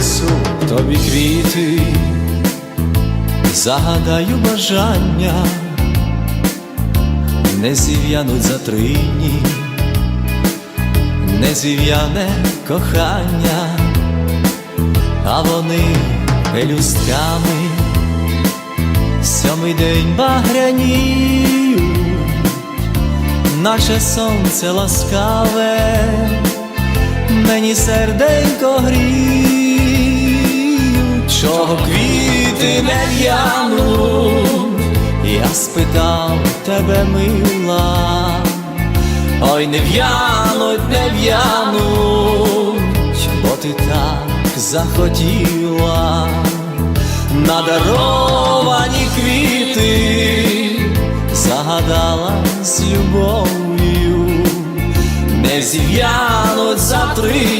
принесу тобі квіти, загадаю бажання, не зів'януть затрині, не зів'яне кохання, а вони пелюстками. Сьомий день багряніють, наче сонце ласкаве. Мені серденько гріє чого квіти не в'януть, я спитав тебе, мила, ой, не в'януть, не в'януть, бо ти так захотіла? Надаровані квіти загадала з любов'ю, не зів'януть за три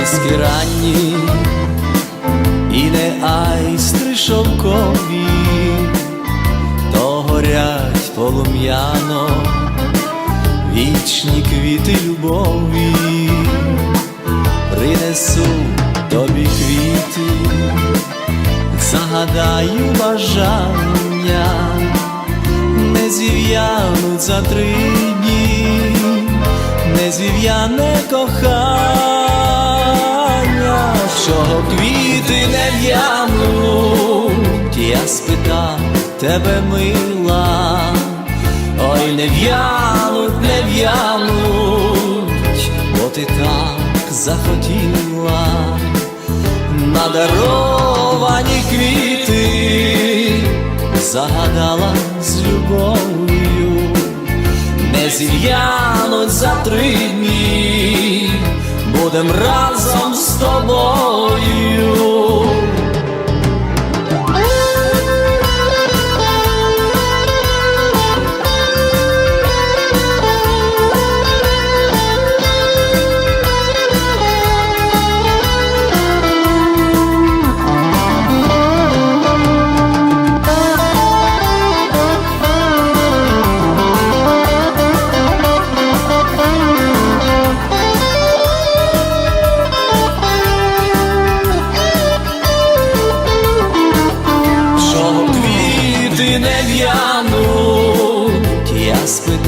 Проліски ранні не айстри шовкові, то горять полум'яно вічні квіти любові, принесу тобі квіти, загадаю бажання, не зів'януть за три дні не зів'яне кохання, чого квіти не в'януть, я спитав тебе, мила, ой, не в'януть, не в'януть, бо ти так захотіла, надаровані квіти загадала з любов'ю. Не зів'януть за три дні, будем разом з тобою.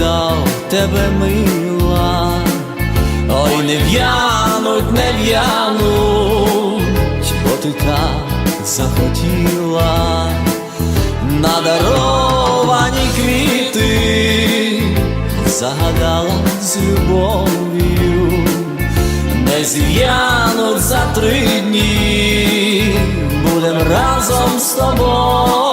Я тебе, мила, ой, не в'януть, не в'януть, бо ти так захотіла, надаровані квіти загадала з любов'ю, не зів'януть за три дні, будем разом з тобою.